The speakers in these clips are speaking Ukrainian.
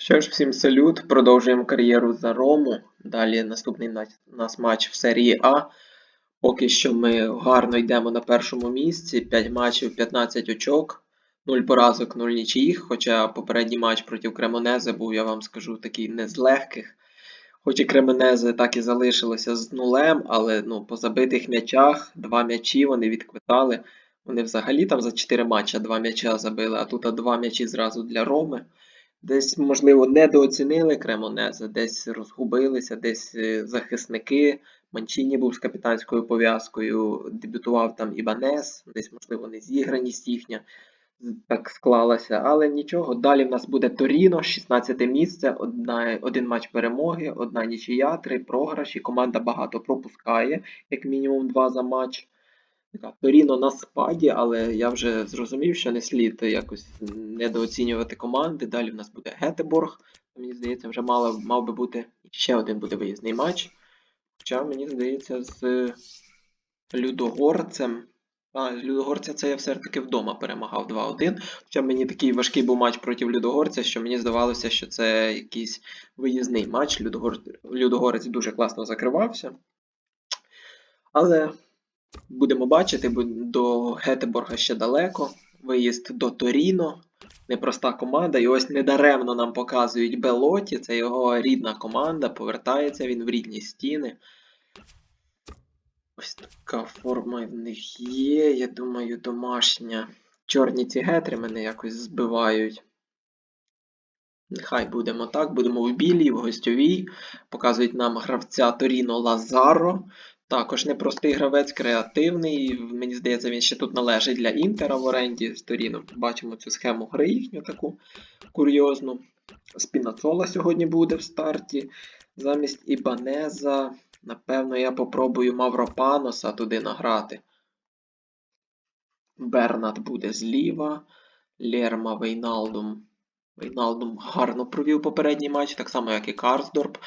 Що ж, всім салют. Продовжуємо кар'єру за Рому. Далі наступний нас матч в серії А. Поки що ми гарно йдемо на першому місці. 5 матчів, 15 очок, 0 поразок, 0 нічиїх. Хоча попередній матч проти Кремонези був, я вам скажу, такий не з легких. Хоч і Кременезе так і залишилося з нулем, але ну, по забитих м'ячах два м'ячі вони відквитали. Вони взагалі там за 4 матча два м'яча забили, а тут два м'ячі зразу для Роми. Десь, можливо, недооцінили Кремонезе, десь розгубилися, десь е, захисники. Манчіні був з капітанською пов'язкою, дебютував там Ібанес, десь, можливо, не зіграність їхня так склалася. Але нічого. Далі в нас буде Торіно, 16 місце, одна, один матч перемоги, одна нічия, три програші. Команда багато пропускає, як мінімум два за матч. Така, Торіно на спаді, але я вже зрозумів, що не слід якось недооцінювати команди. Далі в нас буде Гетеборг. Мені здається, вже мало, мав би бути ще один буде виїзний матч. Хоча, мені здається, з Людогорцем. А, Людогорця це я все ж таки вдома перемагав 2-1. Хоча мені такий важкий був матч проти Людогорця, що мені здавалося, що це якийсь виїзний матч. Людогор... Людогорець дуже класно закривався. Але Будемо бачити, бо до Гетеборга ще далеко. Виїзд до Торіно. Непроста команда. І ось недаремно нам показують Белоті. Це його рідна команда. Повертається він в рідні стіни. Ось така форма в них є. Я думаю, домашня. Чорні ці гетри мене якось збивають. Нехай будемо так. Будемо в білій, в гостьовій. Показують нам гравця Торіно Лазаро. Також непростий гравець, креативний. Мені здається, він ще тут належить для Інтера в оренді з Торіно. Бачимо цю схему гри їхню таку курйозну. Спінацола сьогодні буде в старті. Замість Ібанеза, напевно, я попробую Мавропаноса туди награти. Бернат буде зліва. Лерма Вейналдум. Вейналдум гарно провів попередній матч, так само, як і Карсдорп.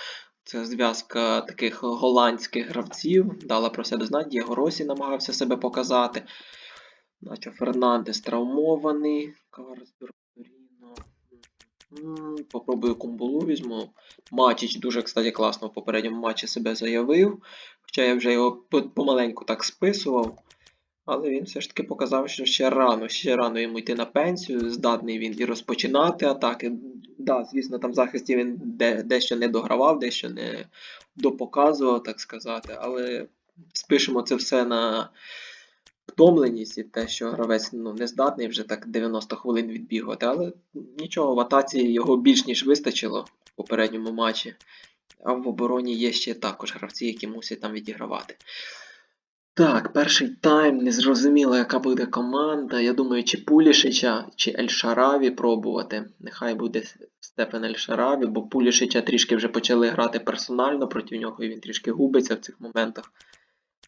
Це зв'язка таких голландських гравців. Дала про себе знати. Дієго Росі намагався себе показати. Наче Фернандес травмований. Попробую Кумбулу візьму. Матіч дуже, кстати, класно в попередньому матчі себе заявив. Хоча я вже його помаленьку так списував. Але він все ж таки показав, що ще рано, ще рано йому йти на пенсію. Здатний він і розпочинати атаки. Да, звісно, там в захисті він де, дещо не догравав, дещо не допоказував, так сказати. Але спишемо це все на втомленість і те, що гравець ну, не здатний вже так 90 хвилин відбігати. Але нічого, в атаці його більш ніж вистачило в попередньому матчі. А в обороні є ще також гравці, які мусять там відігравати. Так, перший тайм, незрозуміло, яка буде команда. Я думаю, чи Пулішича, чи Ель-Шараві пробувати. Нехай буде Степен Ель-Шараві, бо Пулішича трішки вже почали грати персонально проти нього, і він трішки губиться в цих моментах.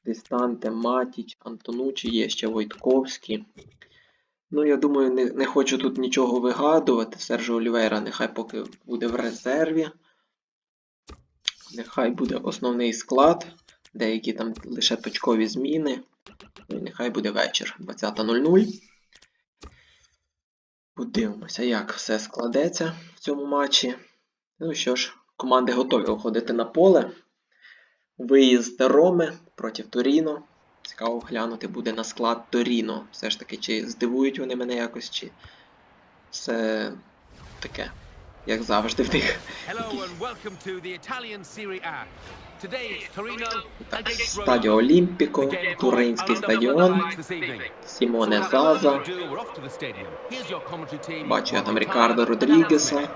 Дистанте, Матіч, Антонучі, є ще Войтковський. Ну, я думаю, не, не хочу тут нічого вигадувати. Сержо Олівейра нехай поки буде в резерві. Нехай буде основний склад. Деякі там лише точкові зміни. Ну нехай буде вечір 20.00. Подивимося, як все складеться в цьому матчі. Ну що ж, команди готові виходити на поле. Виїзд Роми проти Торіно. Цікаво глянути буде на склад Торіно. Все ж таки, чи здивують вони мене якось, чи все таке, як завжди в них. Стадіо Олімпіко, Туринський стадіон. Сімоне Заза. Бачу я там Рікардо Родрігеса.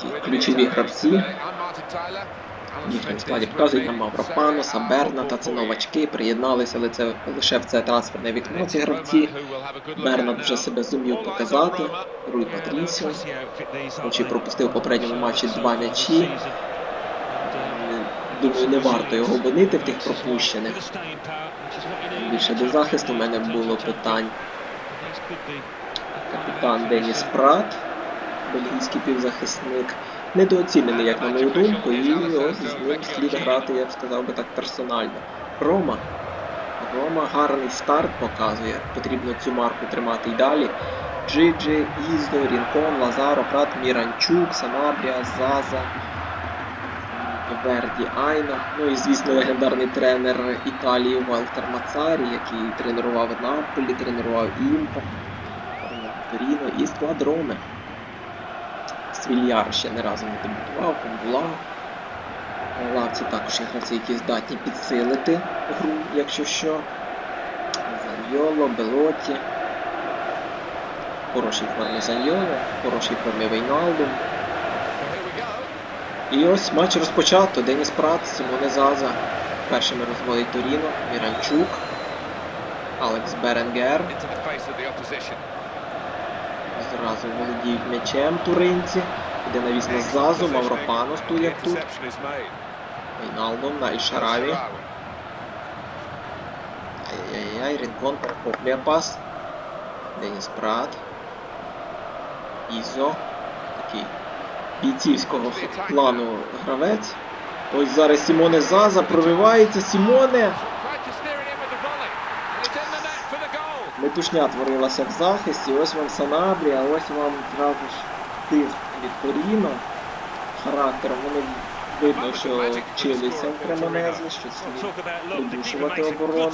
Ті ключові гравці. В їхньому складі показують нам Мавропаноса, Берната, це новачки, приєдналися, але це лише в це трансферне вікно ці гравці. Бернат вже себе зумів показати. Руй Патрісіо, хоч і пропустив в попередньому матчі два м'ячі. Думаю, не варто його бонити в тих пропущених. Більше до захисту в мене було питань. Капітан Деніс Прат, бельгійський півзахисник, недооцінений, як на мою думку, і його з ним слід грати, я б сказав би так, персонально. Рома. Рома гарний старт показує. Потрібно цю марку тримати й далі. Джиджи, Іздо, Рінкон, Лазаро, Прат, Міранчук, Санабрія, Заза, Верді Айна. Ну і, звісно, легендарний тренер Італії Валтер Мацарі, який тренував Наполі, тренував Інтер, Торіно і Сквадрони. Свільяр ще не разу не дебютував, Комбула. На лавці також є гравці, які здатні підсилити гру, якщо що. Заньйоло, Белоті. В хорошій формі Заньйоло, в хорошій формі go. І ось матч розпочато. Деніс Прат, Симоне Заза. Першими розводить Торіно, Міранчук, Алекс Беренгер. Зразу володіють м'ячем туринці. Іде навіс на Зазу, Мавропанос тут як тут. Вейналдум на Ішараві. Ай-яй-яй, Рінкон перехоплює пас. Деніс Прат. Ізо. Такий бійцівського плану гравець. Ось зараз Сімоне Заза проривається. Сімоне! Метушня творилася в захисті. Ось вам Санабрія, ось вам зразу ж тиск від Торіно. Характером вони видно, що вчилися в Кремонезі, що слід придушувати оборону.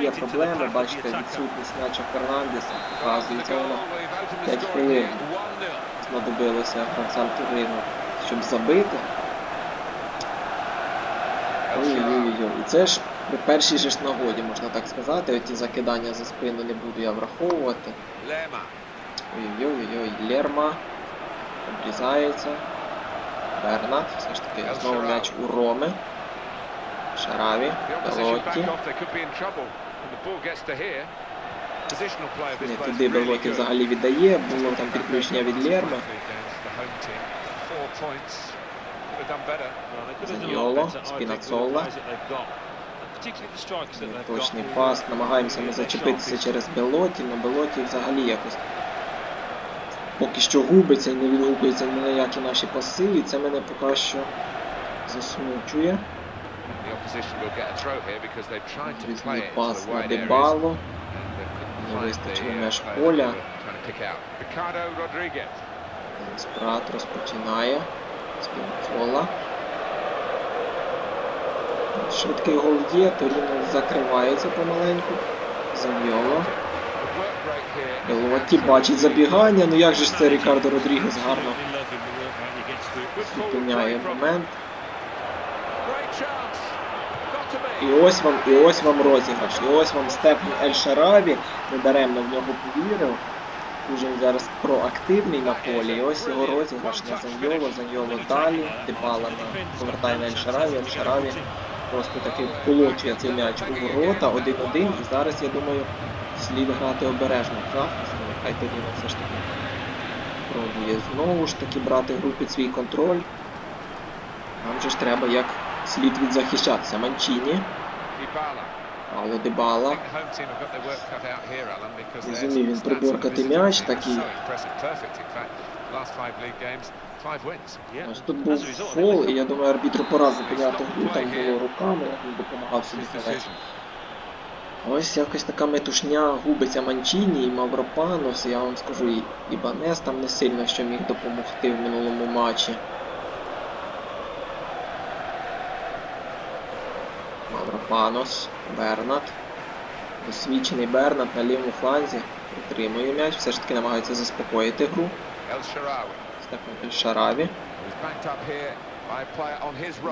Є проблеми, бачите, відсутність м'яча Фернандеса. Показується the П'ять хвилин. Знадобилося гравцям Турину, щоб забити. Ой-ой-ой. І це ж при першій же ж нагоді, можна так сказати. Оті закидання за спину не буду я враховувати. Ой-ой-ой, Лерма. Обрізається. Бернат. Все ж таки знову м'яч у Роми. Шараві. Белотті. this Не туди Белотті взагалі віддає. Було там підключення від Лерми. Заньоло, Спінацола. Точний пас. Намагаємося ми зачепитися через Белоті, але Белоті взагалі якось поки що губиться і не відгукується ні на які наші паси, і це мене поки що засмучує. Звісний пас на. Дебало. Не вистачило uh, players поля. Спрат розпочинає. Спінцола. Швидкий гол є, Торіно закривається помаленьку. Белотті absolutely бачить забігання. Ну як же ж це Рікардо Родрігес гарно зупиняє момент. І ось вам, і ось вам розіграш. І ось вам Стефан Ель Шараві. Недаремно в нього повірив. Дуже зараз проактивний на полі. І ось його розіграш на Заньоло, Заньоло далі. Дебала на повертає на Ель Шараві, Ель Шараві просто таки вколочує цей м'яч у ворота 1-1. І зараз, я думаю, слід грати обережно захист. Хай тоді все ж таки пробує знову ж таки брати гру під свій контроль. Нам же ж треба як слід відзахищатися. Манчіні. I Дебала. Розумів він приборкати м'яч такий. Ось тут був фол, і я думаю, арбітру пора зупиняти гру, там було руками, він допомагав собі гравець. Ось якась така метушня губиться Манчіні і Мавропанос, я вам скажу, і Банес там не сильно що міг допомогти в минулому матчі. Мавропанос, Бернат. Досвідчений Бернат на лівому фланзі. Притримує м'яч, все ж таки намагається заспокоїти гру. Стефан Ельшараві.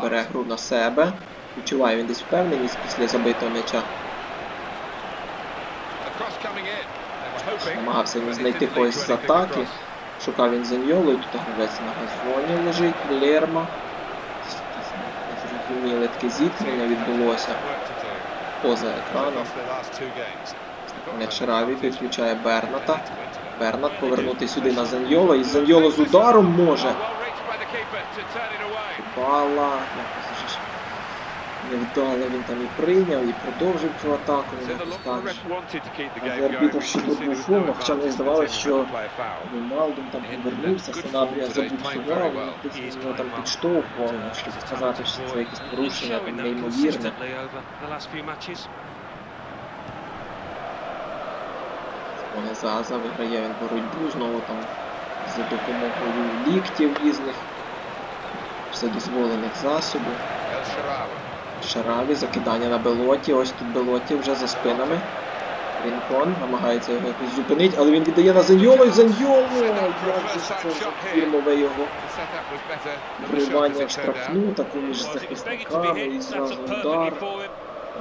Бере гру на себе. Відчуває він десь впевненість після забитого м'яча. Намагався він знайти когось з атаки. Шукав він Заньолу, і тут гравець на газоні лежить, Лерма. Якесь Незрозуміле таке зіткнення відбулося поза екраном. lost their last two games. М'яч Раві підключає Берната. Бернат повернути сюди на Заньоло. І Заньоло з ударом може. Well reached by the keeper to turn it away. Бала. Невдало він там і прийняв, і продовжив цю атаку. Він арбітр ще тут шумно, no хоча мені здавалось, що. Віналдум там повернувся, Санабрія забуксував, він десь його там підштовхував, щоб сказати, що це якесь порушення неймовірне. Вони Заза виграє він боротьбу знову там за допомогою ліктів різних, вседозволених засобів. Шараві, закидання на Белоті. Ось тут Белоті вже за спинами. Рінкон намагається його якось зупинити, але він віддає на Заньоло і ж це фірмове його вривання в штрафну, таку між захисниками і зразу удар.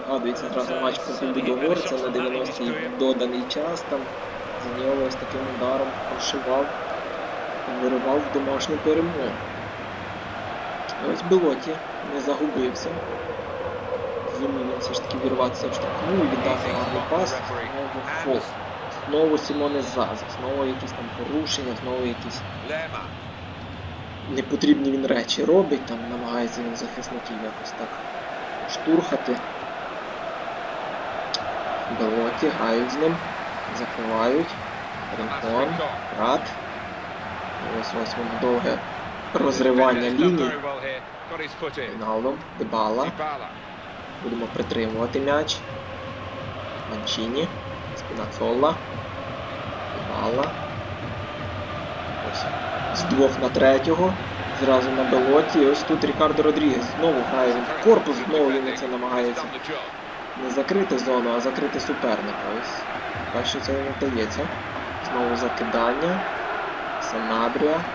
Згадується зразу матч проти Людогорця на 90-й доданий час там. Заньоло ось таким ударом прошивав і виривав домашню перемогу. Ось Белоті не загубився. Зумів все ж таки вірватися в штрафну і віддати гарний пас. Знову фол. Знову Сімоне Заза, знову якісь там порушення, знову якісь непотрібні він речі робить, там намагається він захисників якось так штурхати. Белоті, грають з ним, закривають. Ринкон, Рад. Ось ось воно довге розривання in. Фіналом, Дебала. Будемо притримувати м'яч. Манчіні. Спінацолла. Дебала. Ось. З двох на третього. Зразу на Белоті. Ось тут Рікардо Родрігес. Знову грає він в корпус, знову він це намагається не закрити зону, а закрити суперника. Ось. Бачу, це йому вдається. Знову закидання. Санабрія.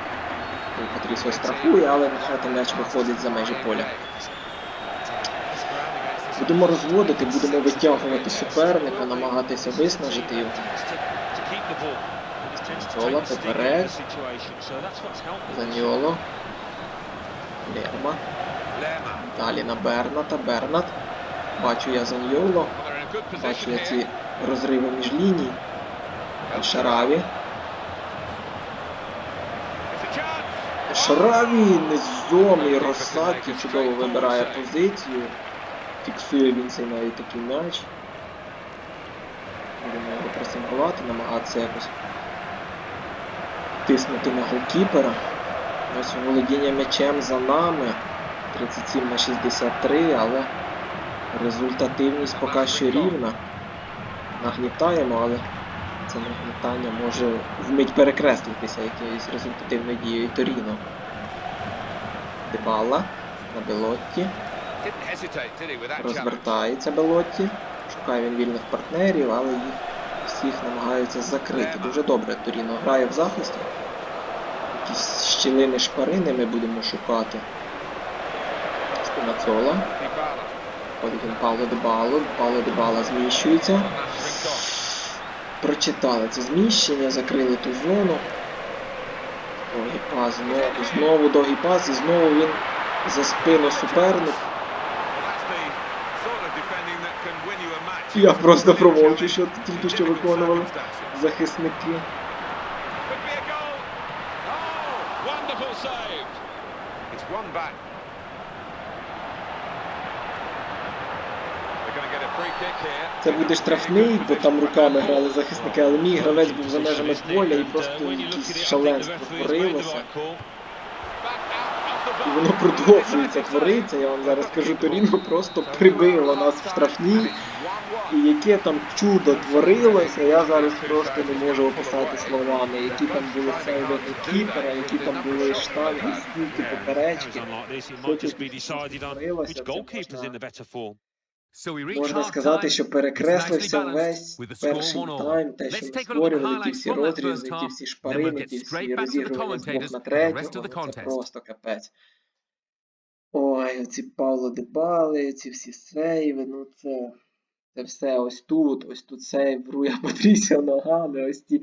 Патріс страхує, але нехай там м'яч виходить за межі поля. Будемо розводити, будемо витягувати суперника, намагатися виснажити його. Зола поперед. Заньоло. Лерма. Далі на Берната. Бернат. Бачу я Заньоло. Бачу я ці розриви між ліній. Шараві. Шараві низом і Росакі чудово вибирає позицію. Фіксує він цей навіть такий м'яч. Будемо його пресингувати, намагатися якось тиснути на голкіпера. Ось володіння м'ячем за нами. 37 на 63, але результативність поки що рівна. Нагнітаємо, але це нагнітання може вмить перекреслитися якоюсь результативною дією Торіно. Дебала на Белотті. Розвертається Белотті. Шукає він вільних партнерів, але їх всіх намагаються закрити. Дуже добре Торіно грає в захисті. Якісь щілини шпарини ми будемо шукати. Спінацола. Він Павло Дебало. Павло Дебала зміщується. Прочитали це зміщення, закрили ту зону. Довгий пас, знову, знову довгий пас, і знову він за спину суперник. Я просто промовчу, що тільки що виконували захисники. Це буде штрафний, бо там руками грали захисники, але мій гравець був за межами поля і просто якесь шаленство творилося. І воно продовжується твориться. Я вам зараз скажу, Торіно просто прибило нас в штрафній. І яке там чудо творилося, я зараз просто не можу описати словами, які там були сейви кіпера, які там були штанги, стійки, поперечки. Можна сказати, що перекреслився весь перший тайм, те, що ми створювали, ті всі розрізи, ті всі шпарини, ті всі розігрування з двох на третього, це просто капець. Ой, оці Павло Дебали, ці всі сейви, ну це, це все ось тут, ось тут сейв Руя Патрісіо ногами, ось ті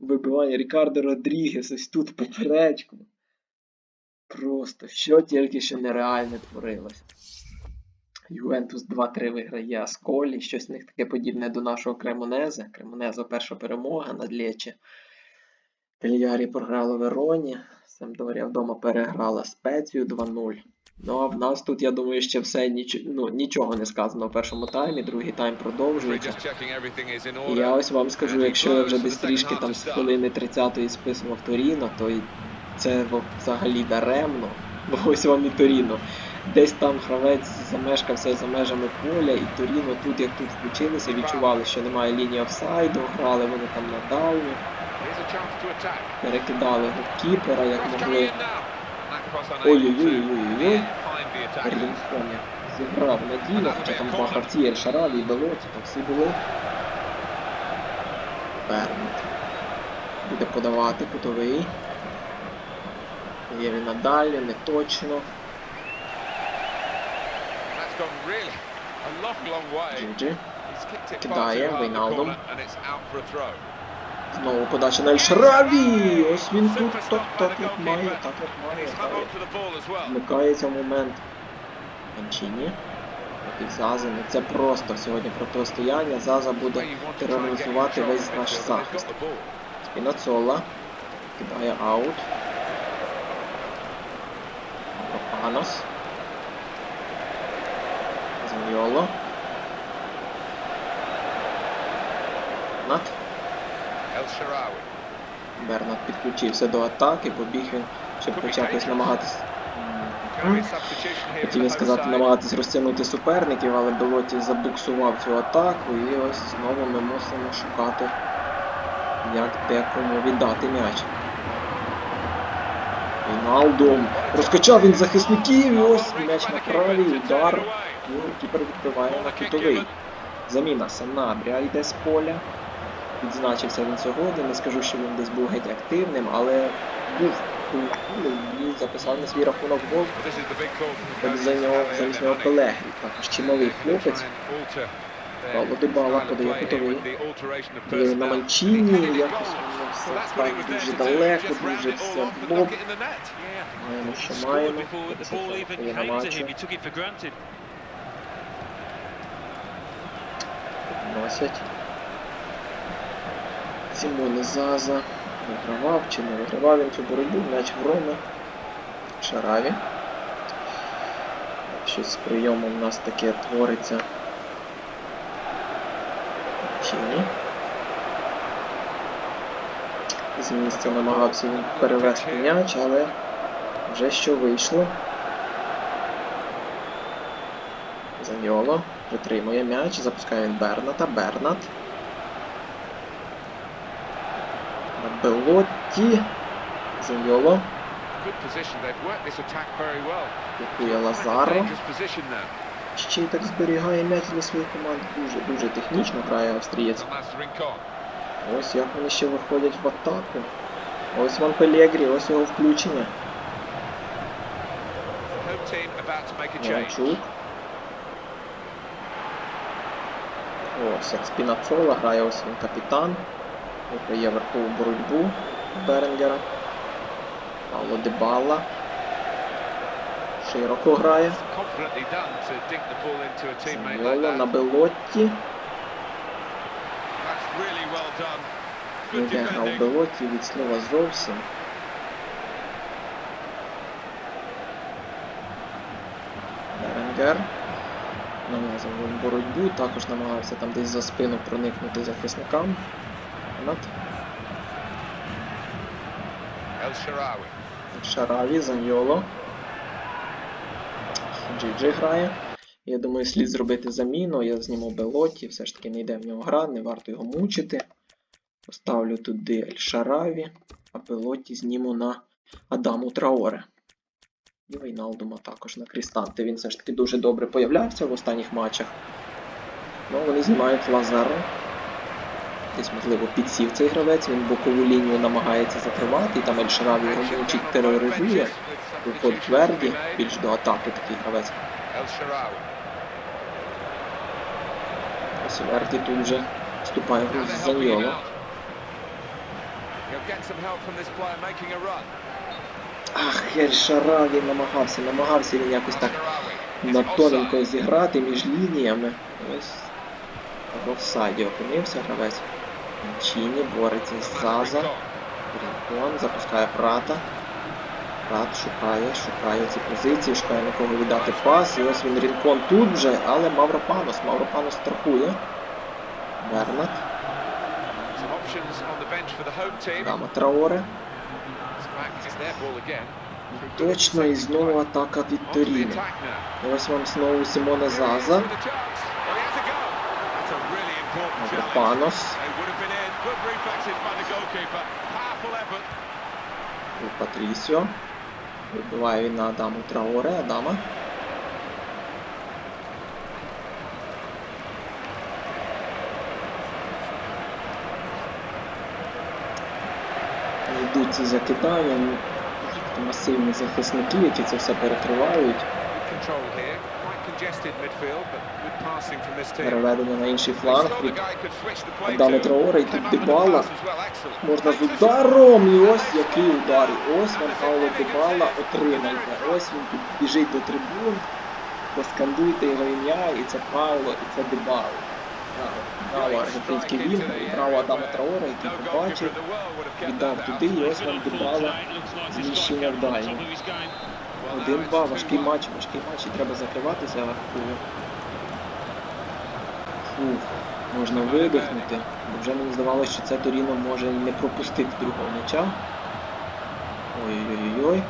вибивання Рікардо Родрігес, ось тут поперечку. Просто що тільки що нереальне творилося. Ювентус 2-3 виграє Асколі, щось в них таке подібне до нашого Кремонезе. Кремонезо перша перемога над Лечі. Кальярі програло Вероні. Самдорія вдома переграла Спецію 2-0. Ну а в нас тут, я думаю, ще все ніч... ну, нічого не сказано в першому таймі, другий тайм продовжується. І я ось вам скажу, якщо я вже десь трішки там з хвилини 30-ї списував Торіно, то й це взагалі даремно. Бо Ось вам і Торіно. Десь там гравець замешкався за межами поля, і Торіно тут, як тут включилися, відчували, що немає лінії офсайду, грали вони там на дальню, перекидали голкіпера, як могли. Ой-ой-ой-ой-ой. attackers. Зіграв надійно, хоча там два гравці Ель Шараві і Белоті, там всі були. Бернт. Буде подавати кутовий. Є він надалі, не точно. Kicked Кидає too Знову подача на Ельшараві! Ось він тут, так, так як має, так як має. Вмикається момент. Манчині. І Заза, ну це просто сьогодні протистояння. Заза буде тероризувати весь наш захист. Спінацола. Кидає аут. Пропанос. Змйоло. Бернат підключився до атаки, побіг він, щоб хоч якось намагатись. For Хотів я сказати, намагатись розтягнути суперників, але Белоті забуксував цю атаку і ось знову ми мусимо шукати, як декому віддати м'яч. Віналдум. Розкачав він захисників і ось м'яч на правий, удар. І кіпер відкриває на кутовий. Заміна Санабря йде з поля. Відзначився він сьогодні. Не скажу, що він десь був геть активним, але був і записав на свій рахунок гол. Так за нього, замість нього. Пелегрі, також чималий хлопець. Павло of подає кутовий. Є на. Манчині, якось воно все так дуже далеко, дуже все в. Маємо, що маємо. є на матчі. Носять. Сімони Заза. Вигравав чи не вигравав він цю боротьбу, м'яч в Роми. Шараві. Щось з прийомом у нас таке твориться. Чині. З місця намагався він перевести м'яч, але вже що вийшло. Заньоло. Витримує м'яч, запускає він Берната. Бернат. Блокує Quite a Лазаро. Ще й так зберігає м'яч для своєї команди. Дуже дуже технічно грає австрієць. Ось як вони ще виходять в атаку. Ось Ван Пелегрі, ось його включення. Мовчук. Ось як Спінацола грає ось він капітан. Виграє верхову боротьбу Беренгера. Павло Дебала. Широко грає. Йоло на. Белотті. Done. Ніде грав. Белотті від слова зовсім. Беренгер. Нав'язав боротьбу, також намагався там десь за спину проникнути захисникам. Shaarawy. Шараві, Заньоло. Джиджи грає. Я думаю, слід зробити заміну. Я зніму Белоті, все ж таки не йде в нього гра, не варто його мучити. Поставлю туди Ель Шараві, а Белоті зніму на Адаму Траоре. І Вейналдума також на Крістанте. Він все ж таки дуже добре появлявся в останніх матчах. Ну, вони знімають Лазаро. Десь, можливо, підсів цей гравець, він бокову лінію намагається закривати, і там Ель Шараві його мучить, тероризує. Виходить Верді, більш до атаки такий гравець. Ось Верді тут вже вступає в Now гру they're з helping him Заньоло. out. He'll get some help from this player making a run. Ах, Ель Шараві намагався, намагався він якось так Shaarawy. На тоненько зіграти між лініями. Ось в офсайді опинився гравець. Чіні бореться з Заза. Рінкон запускає Прата. Прат шукає, шукає ці позиції, шукає на кого віддати пас. І ось він Рінкон тут вже, але Мавропанос. Мавропанос страхує. Бернат. Дама Траоре. Точно, і знову атака від. І ось вам знову is Заза. with Good reflexes by the goalkeeper. Powerful effort. Патрісіо. Вибиває він на Адаму Траоре. Адама. Йдуть ці закидання. Масивні захисники, які це все перекривають. Переведення на інший фланг від to. Траоре і тут Дебала. Можна з ударом, і ось який удар. І ось Ван Пауло Дебала отримайте. Ось він тут біжить до трибун. Поскандуйте його ім'я, і це Пауло, і це Дебала. Браво, Браво аргентинський вінгер, і браво Адама Траоре, який No goalkeeper побачив, віддав туди, і ось вам Дебала. Зміщення в Один-два, it's важкий матч, важкий матч, і треба закриватися. Фу. Фух, можна видихнути. Бо вже мені здавалося, що це Торіно може не пропустити другого м'яча. Ой-ой-ой.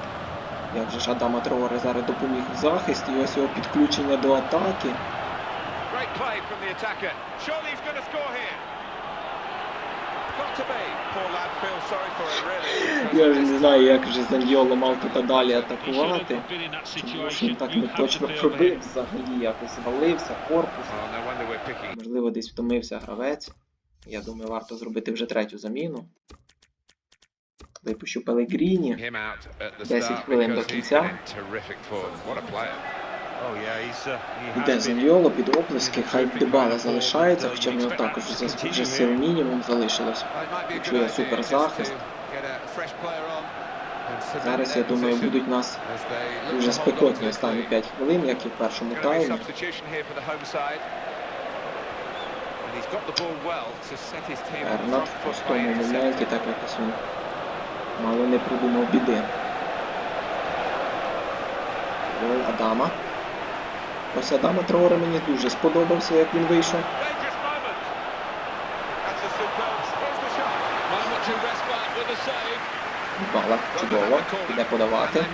Як же ж Адама Траоре зараз допоміг в захисті, і ось його підключення до атаки. Great play from the attacker. Surely he's going score here. Я не знаю, як же Заньйоло мав тут далі атакувати. Тому що він так не точно пробив взагалі, якось звалився, корпус. Oh. Можливо, десь втомився гравець. Я думаю, варто зробити вже третю заміну. Випущу Пелегріні. him out at the 10 хвилин до кінця. Oh uh, been Заньйоло під оплески, хай Дебала залишається, хоча в нього також вже, сил мінімум залишилось. Чує good idea супер just захист. to get a fresh player on and cement Зараз, я думаю, будуть нас дуже спекотні останні lead. 5 хвилин, як і в першому таймі. Ернат в пустому моменті так якось він мало не придумав біди. Гол Адама. Ось Адама Траоре мені дуже сподобався, як він вийшов. Бала, чудово, піде подавати.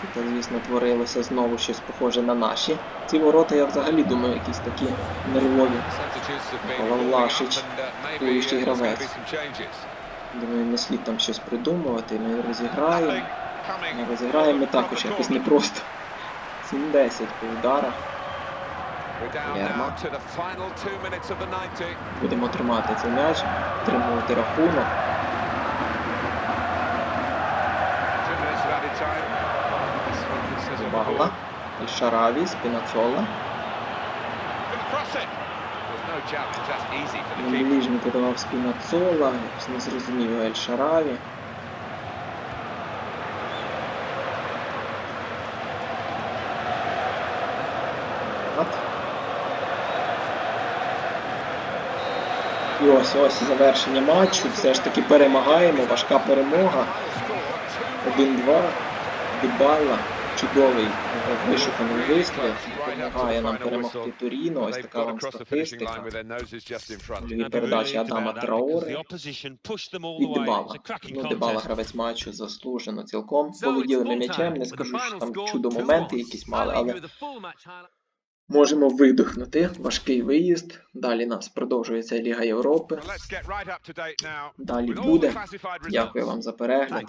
Тут, звісно, творилося знову щось похоже на наші. Ці ворота, я взагалі думаю, якісь такі нервові. Лашич, gonna гравець. Думаю, не слід там щось придумувати, ми розіграємо. Ми розіграємо ми також якось непросто. 7-10 по ударах. We're down Lerma. now to the final two minutes of the 90. Будемо тримати цей м'яч, тримувати рахунок. Two minutes of added time. This one says on the Бала. board. Ельшараві, Спінацола. Gonna cross it. There's no challenge. That's easy for the На keeper. ближній подавав Спінацола, якось не зрозумів Ельшараві. От. І ось ось завершення матчу. Все ж таки перемагаємо. Важка перемога. 1-2. Дебайла. Чудовий вишуканий вистріл. Допомагає нам перемогти Торіно. Ось така вам статистика. Дві передачі Адама Траоре. І Дебала. Ну, Дебала гравець матчу заслужено цілком. Володіли ми м'ячем, не скажу, що там чудо моменти якісь мали, але можемо видихнути. Важкий виїзд. Далі нас продовжується Ліга Європи. Далі буде. Дякую вам за перегляд.